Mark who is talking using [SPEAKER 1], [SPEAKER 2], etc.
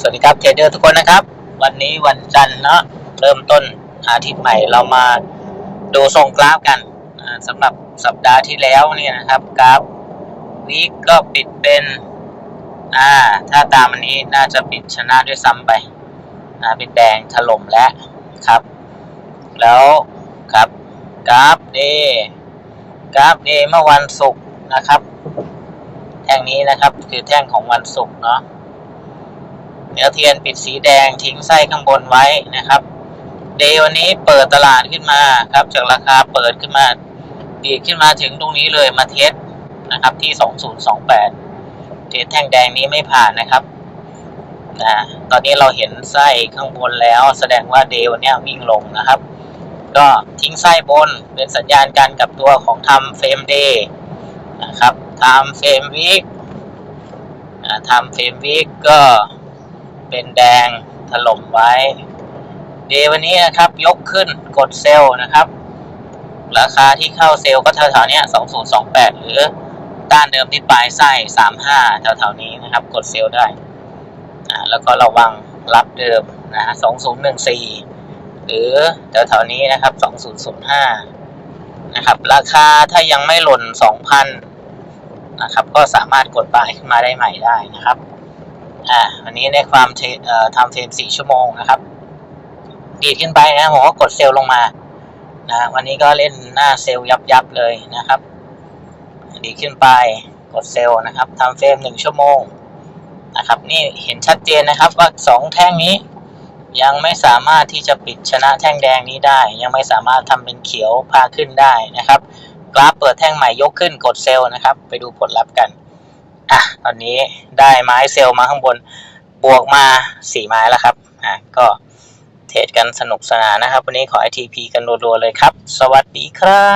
[SPEAKER 1] สวัสดีครับเทรดเดอร์ทุกคนนะครับ วันนี้วันจันทร์เนาะเริ่มต้นอาทิตย์ใหม่เรามาดูทรงกราฟกันสำหรับสัปดาห์ที่แล้วเนี่ยนะครับกราฟวีคก็ปิดเป็นอ่าถ้าตามอันนี้น่าจะปิดชนะด้วยซ้ำไปอ่าเป็นแดงถล่มแล้วครับ แล้วครับกราฟเดกราฟเดเมื่อวันศุกร์นะครับ แท่งนี้นะครับคือแท่งของวันศุกร์เนาะ เนื้อเทียนปิดสีแดงทิ้งไส้ข้างบนไว้นะครับ เดย์วันนี้เปิดตลาดขึ้นมาครับ จากราคาเปิดขึ้นมาดีขึ้นมาถึงตรงนี้เลยมาเทสนะครับที่ 2028 เทสแท่งแดงนี้ไม่ผ่านนะครับนะตอนนี้เราเห็นไส้ข้างบนแล้ว แสดงว่าเดย์วันนี้วิ่งลงนะครับ ก็ทิ้งไส้บนเป็นสัญญาณการกลับตัวของทำเฟรมเดย์นะครับทำเฟรมวีคทำเฟรมวีคก็ เป็นแดงถล่มไว้เดย์วันนี้นะครับ ยกขึ้นกดเซลล์นะครับ ราคาที่เข้าเซลล์ก็แถวๆนี้2028 หรือต้านเดิมที่ปลายไส้35แถวๆนี้นะครับ กดเซลล์ได้แล้วก็ระวังรับเดิมนะ2014 หรือแถวๆนี้นะครับ 2005 นะครับ ราคาถ้ายังไม่หล่น 2,000 นะครับ ก็สามารถกดบายขึ้นมาได้ใหม่ได้นะครับ อ่าวันนี้ในความเทเอ่อทำเฟรมสี่ชั่วโมงนะครับ ดีดขึ้นไปนะผมก็กดเซลล์ลงมานะวันนี้ก็เล่นหน้าเซลล์ยับยับๆเลยนะครับ ดีขึ้นไปกดเซลล์นะครับทำเฟรมหนึ่งชั่วโมงนะครับ นี่เห็นชัดเจนนะครับว่าสองแท่งนี้ ยังไม่สามารถที่จะปิดชนะแท่งแดงนี้ได้ ยังไม่สามารถทำเป็นเขียวพาขึ้นได้นะครับ กราฟเปิดแท่งใหม่ยกขึ้นกดเซลล์นะครับ ไปดูผลลัพธ์กัน อะตอนนี้ได้ไม้เซลล์มาข้างบนบวกมาสี่ไม้แล้วครับอะก็เทรดกันสนุกสนานนะครับ วันนี้ขอให้ทีพีกันรัวๆเลยครับ สวัสดีครับ